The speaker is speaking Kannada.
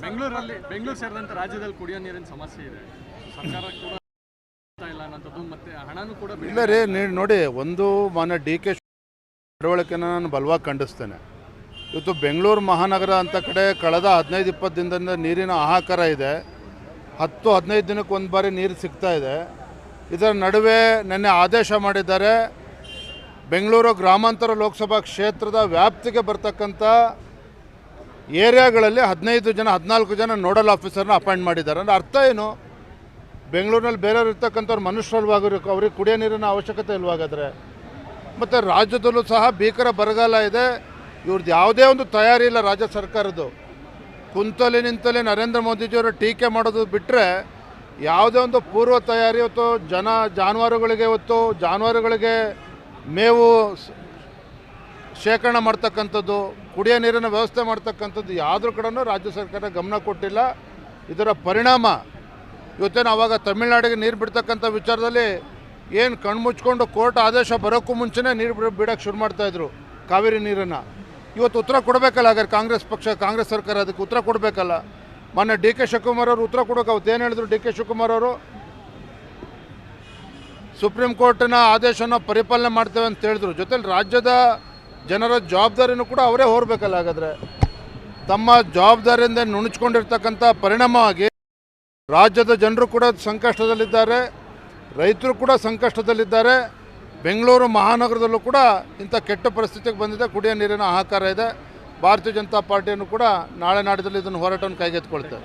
ಬೆಂಗಳೂರಲ್ಲಿ ಬೆಂಗಳೂರು ಸೇರಿದಂತೆ ರಾಜ್ಯದಲ್ಲಿ ಕುಡಿಯೋ ನೀರಿನ ಸಮಸ್ಯೆ ಇದೆ. ಸರ್ಕಾರ ಕೂಡ ಇಲ್ಲ ರೀ ನೀವು ನೋಡಿ, ಒಂದು ಮಾನ್ಯ ಡಿ ಕೆ ನಡವಳಿಕೆನ ನಾನು ಬಲವಾಗಿ ಖಂಡಿಸ್ತೇನೆ. ಇವತ್ತು ಬೆಂಗಳೂರು ಮಹಾನಗರ ಅಂತ ಕಡೆ ಕಳೆದ ಹದಿನೈದು, ಇಪ್ಪತ್ತು ದಿನದಿಂದ ನೀರಿನ ಆಹಾಕಾರ ಇದೆ. ಹತ್ತು, ಹದಿನೈದು ದಿನಕ್ಕೆ ಒಂದು ಬಾರಿ ನೀರು ಸಿಗ್ತಾ ಇದೆ. ಇದರ ನಡುವೆ ನಿನ್ನೆ ಆದೇಶ ಮಾಡಿದ್ದಾರೆ, ಬೆಂಗಳೂರು ಗ್ರಾಮಾಂತರ ಲೋಕಸಭಾ ಕ್ಷೇತ್ರದ ವ್ಯಾಪ್ತಿಗೆ ಬರ್ತಕ್ಕಂಥ ಏರಿಯಾಗಳಲ್ಲಿ ಹದಿನೈದು ಜನ, ಹದಿನಾಲ್ಕು ಜನ ನೋಡಲ್ ಆಫೀಸರ್ನ ಅಪಾಯಿಂಟ್ ಮಾಡಿದ್ದಾರೆ. ಅಂದರೆ ಅರ್ಥ ಏನು? ಬೆಂಗಳೂರಿನಲ್ಲಿ ಬೇರೆಯವ್ರು ಇರ್ತಕ್ಕಂಥವ್ರು ಮನುಷ್ಯರಲ್ವಾಗಿರೋ ಅವ್ರಿಗೆ ಕುಡಿಯೋ ನೀರಿನ ಅವಶ್ಯಕತೆ ಇಲ್ವಾಗಾದರೆ. ಮತ್ತು ರಾಜ್ಯದಲ್ಲೂ ಸಹ ಭೀಕರ ಬರಗಾಲ ಇದೆ. ಇವ್ರದ್ದು ಯಾವುದೇ ಒಂದು ತಯಾರಿ ಇಲ್ಲ ರಾಜ್ಯ ಸರ್ಕಾರದ್ದು. ಕುಂತಲೆ ನಿಂತಲೇ ನರೇಂದ್ರ ಮೋದಿಜಿಯವರು ಟೀಕೆ ಮಾಡೋದು ಬಿಟ್ಟರೆ ಯಾವುದೇ ಒಂದು ಪೂರ್ವ ತಯಾರಿ ಹೊತ್ತು ಜನ ಜಾನುವಾರುಗಳಿಗೆ ಹೊತ್ತು ಜಾನುವಾರುಗಳಿಗೆ ಮೇವು ಶೇಖರಣೆ ಮಾಡ್ತಕ್ಕಂಥದ್ದು, ಕುಡಿಯೋ ನೀರಿನ ವ್ಯವಸ್ಥೆ ಮಾಡ್ತಕ್ಕಂಥದ್ದು ಯಾವುದ್ರ ಕಡೆಯೂ ರಾಜ್ಯ ಸರ್ಕಾರ ಗಮನ ಕೊಟ್ಟಿಲ್ಲ. ಇದರ ಪರಿಣಾಮ, ಇವತ್ತೇನು ಆವಾಗ ತಮಿಳ್ನಾಡಿಗೆ ನೀರು ಬಿಡ್ತಕ್ಕಂಥ ವಿಚಾರದಲ್ಲಿ ಏನು ಕಣ್ಮುಚ್ಕೊಂಡು ಕೋರ್ಟ್ ಆದೇಶ ಬರೋಕ್ಕೂ ಮುಂಚೆನೇ ನೀರು ಬಿಡ ಬಿಡೋಕ್ಕೆ ಶುರು ಮಾಡ್ತಾಯಿದ್ರು ಕಾವೇರಿ ನೀರನ್ನು. ಇವತ್ತು ಉತ್ತರ ಕೊಡಬೇಕಲ್ಲ, ಹಾಗಾದ್ರೆ ಕಾಂಗ್ರೆಸ್ ಪಕ್ಷ, ಕಾಂಗ್ರೆಸ್ ಸರ್ಕಾರ ಅದಕ್ಕೆ ಉತ್ತರ ಕೊಡಬೇಕಲ್ಲ. ಮೊನ್ನೆ ಡಿ ಕೆ ಶಿವಕುಮಾರ್ ಅವರು ಉತ್ತರ ಕೊಡೋಕೆ ಅವತ್ತು ಏನು ಹೇಳಿದ್ರು ಡಿ ಕೆ ಶಿವಕುಮಾರ್ ಅವರು? ಸುಪ್ರೀಂ ಕೋರ್ಟಿನ ಆದೇಶನ ಪರಿಪಾಲನೆ ಮಾಡ್ತೇವೆ ಅಂತ ಹೇಳಿದ್ರು. ಜೊತೆಲಿ ರಾಜ್ಯದ ಜನರ ಜವಾಬ್ದಾರಿನೂ ಕೂಡ ಅವರೇ ಹೊರಬೇಕಲ್ಲ ಹಾಗಾದರೆ. ತಮ್ಮ ಜವಾಬ್ದಾರಿಯಿಂದ ನುಣುಚ್ಕೊಂಡಿರ್ತಕ್ಕಂಥ ಪರಿಣಾಮವಾಗಿ ರಾಜ್ಯದ ಜನರು ಕೂಡ ಸಂಕಷ್ಟದಲ್ಲಿದ್ದಾರೆ, ರೈತರು ಕೂಡ ಸಂಕಷ್ಟದಲ್ಲಿದ್ದಾರೆ, ಬೆಂಗಳೂರು ಮಹಾನಗರದಲ್ಲೂ ಕೂಡ ಇಂಥ ಕೆಟ್ಟ ಪರಿಸ್ಥಿತಿಗೆ ಬಂದಿದೆ, ಕುಡಿಯೋ ನೀರಿನ ಹಾಹಾಕಾರ ಇದೆ. ಭಾರತೀಯ ಜನತಾ ಪಾರ್ಟಿಯನ್ನು ಕೂಡ ನಾಳೆ ನಾಡಿದಲ್ಲಿ ಇದನ್ನು ಹೋರಾಟವನ್ನು ಕೈಗೆತ್ತಿಕೊಳ್ತೇವೆ.